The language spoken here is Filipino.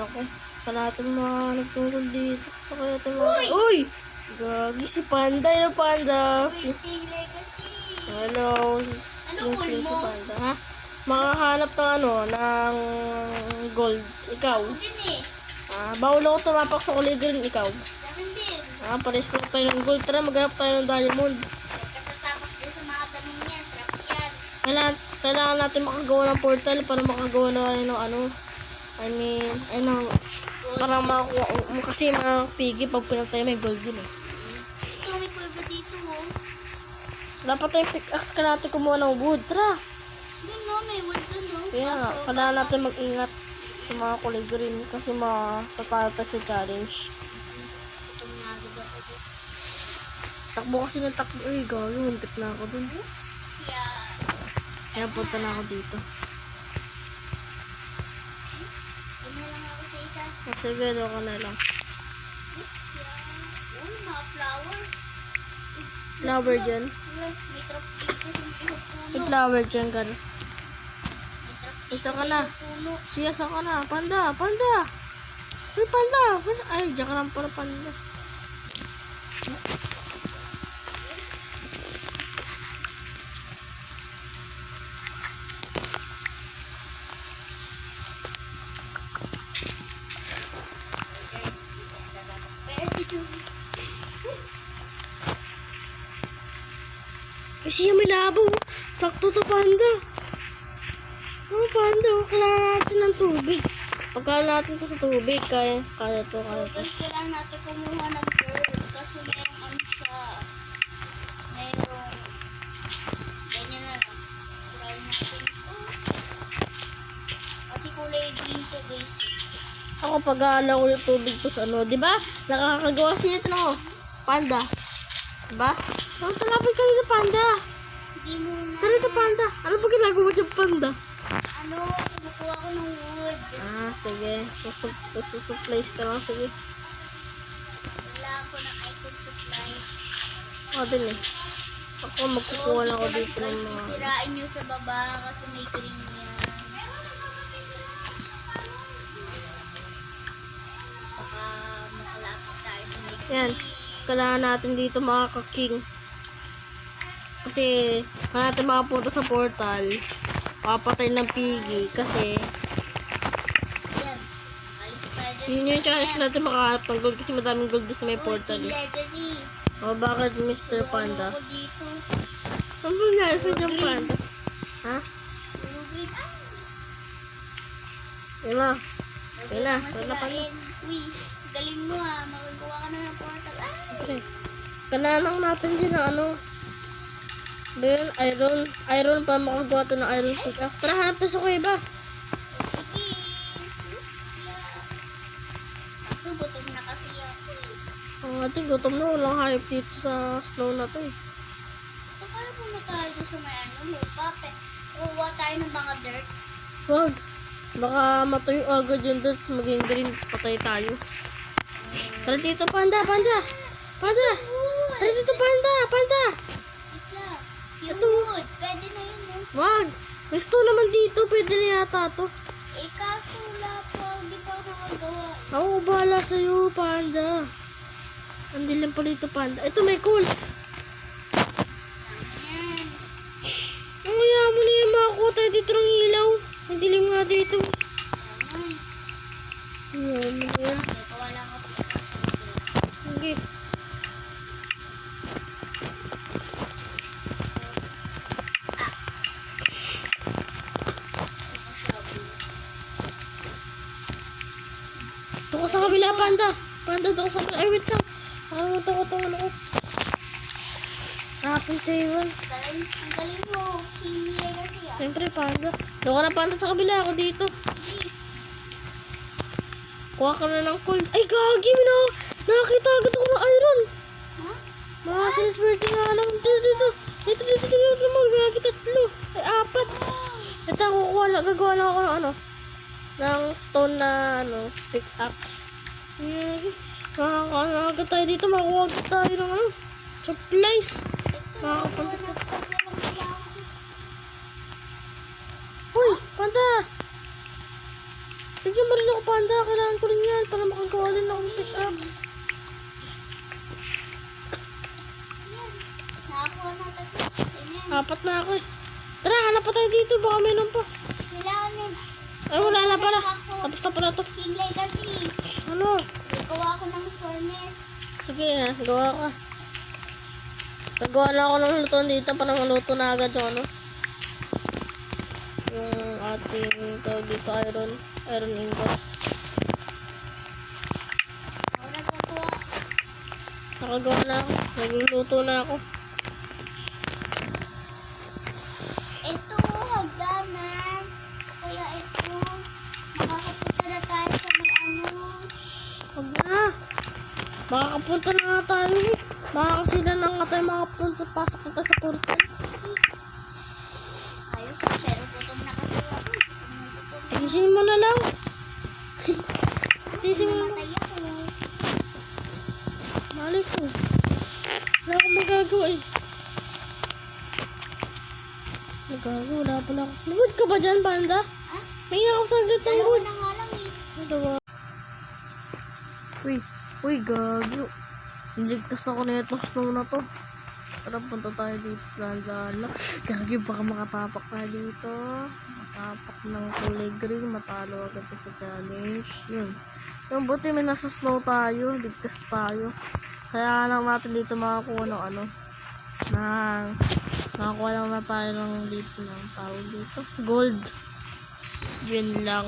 nako. Wala natin mga nagtungkol dito. Sa kaya natin mga... Uy! Gagi si Panda. Hello, Panda. Waiting legacy. Hello. Ano goal si mo? Panda. Ha? Makahanap ng ano, ng gold. Ikaw. Ako din eh. Ah, bawal ako tumapak sa kulay green. Ikaw. Sa akin din. Ah, pares ko tayo ng gold. Tara, maghanap tayo ng diamond. Katatapos din sa mga tanong niya. Trap yan. Kailangan, kailangan natin makagawa ng portal para makagawa na ng ano. I mean, ano, para makakuha, kasi mga pigi pag pinatay may gold din eh. Ito, may kuweba dito oh. Dapat tayo pickaxe ka natin kumuha ng wood. Tara! Doon no, may wood doon no. Kaya nga, kailangan natin mag-ingat sa mga kulay green kasi matatalo tayo sa challenge. Gutom na agad ako guys. Takbo kasi ng takbo. Uy, gawin, muntik na ako dun. Oops. Yeah. Kaya punta na ako dito. Isa. Oh, doon ka na lang. Oops. Yeah. Uy, mga flower. Flower dyan. May trap dito sa isang May puno. flower dyan ka na. Isa sa ka na. Siya, saan ka na? Panda, panda! Uy, panda! panda. Ay, dyan ka lang pala, panda. Pwede dyan. Ay, siya may labo. Sakto to, panda. Oh, panda. oh, Kailangan natin ng tubig. Pagka natin to sa tubig, kaya, kaya to, kaya to. Guys, kailangan natin kumuha ng gold kasi merong ano siya. Merong ganyan na lang. Sirain natin ito. Kasi kulay green to guys. Ako pag-aalaw ko yung tubig to sa ano, di ba? Nakakagawa siya ito no, panda. Di ba? Oh, talapit ka dito, panda. Hindi mo na. Tara dito, panda. Ano ba ginagawa dyan, panda? Ano, kumukuha ko ng wood. Ah, sige. Susup- Susupplies ka lang, sige. Kailangan ko ng item supplies. Ako din eh. Ako magkukuha lang ako dito ng guys, mga... sisirain nyo sa baba kasi may green yan. Baka makalapit tayo sa may green. Yan. Kailangan natin dito makaka-king. Kasi, kailangan natin makapunta sa portal. Papatay ng pigi. Kasi, yun yung challenge natin makahanap ng gold. Kasi madaming gold doon sa may portal eh. Legacy. O, bakit Mr. Panda? Ano nangyari sa dyan, Panda? Ha? Green. Ah! Yun na. Yun na, naman wala pa sirain. Uy, galing mo ah. Makagawa ka na ng portal. Ah! Okay. Kailangan lang natin din ng ano. Ba yun? Iron. Iron pa makagawa to ng iron pickaxe. Tara, hanap tayo sa kuya ba? Sige. Oops, yeah. Gutom na kasi ako eh. Ang ating gutom na. Walang hayop dito sa snow na to eh. So, kaya muna tayo sa may ano, lupa. Kuha tayo ng mga dirt. Wag. Baka matuyo agad yung dirt. Maging green. Patay tayo. Tara dito, panda, panda. Panda. Tara dito, panda, panda. Wait lang. Yung wood, pwede na yun no? Wag. May stone naman dito. Pwede na yata to. Eh, kaso wala pa. Hindi pa ako nakagawa. Ako bahala sa'yo, panda. Ang dilim pa dito, panda. Ito, may cool. Ang kaya mo na yung makakuha tayo dito ng ilaw. Ang dilim nga dito. Ayan. Ayan mo na yan. Teka, wala ka pa. Sige. Ito ko sa kabila, panda. Panda, ito ko sa kabila. Ay, wait lang. Nakalimutan ko itong ano ko. Rapid table. Galing, ang galing mo. King Legacy ah. Siyempre, panda. Ka na panda sa kabila. Ako dito. Kuha ka na ng cold. Ay, gagi na. Nakakita agad ako ng iron. Ha? Mga siniswerte nga alam. Dito, dito. Dito, dito, dito. Dito, mga gagi tatlo. Ay, apat. Ito, kukuha lang. Gagawa lang ako ng ano. Ng stone na, ano, pickaxe. Gagi. Makakalaga tayo dito. Makuha tayo ng ano. Supplies. Makakapunta. Uy, panda. Bigyan mo rin ako, panda. Kailangan pickaxe. Yan. Nakakuha na tatlo. Ayan. Apat na ako eh. Tara, hanap pa tayo dito. Baka mayroon pa. Kailangan yun. Ay, wala na pala. Tapos na pala to. King Legacy. Ano? Gawa ko ng furnace. Sige ha, gawa ka. Nagawa na ako ng luto dito. Parang luto na agad yung ano. Yung ating tawag dito iron. Iron ingot. Ako. Nakagawa na ako. Nagluluto na ako. Makakapunta na nga tayo eh. Baka kasi na nga tayo makapunta. Pasok na sa portal. Ayos, pero gutom na kasi ako. Tisin mo na lang. Tisin mo na. Mamatay ako. Mali ko. Wala akong magagawa eh. Nagago, wala pala ako. Lubod ka ba dyan, panda? Ha? May ako sa dito. Dalawa na nga lang eh. Dalawa. Uy, uy, gago. Niligtas ako na itong snow na to. Tara, punta tayo dito. Lang. Gagi, baka makapapak tayo dito. Makapak ng kulay. Matalo agad sa challenge. Yun. Yung buti may nasa snow tayo. Ligtas tayo. Kaya lang natin dito makakuha ng ano. Ng Nakakuha lang na tayo ng dito ng tawag dito. Gold. Yun lang.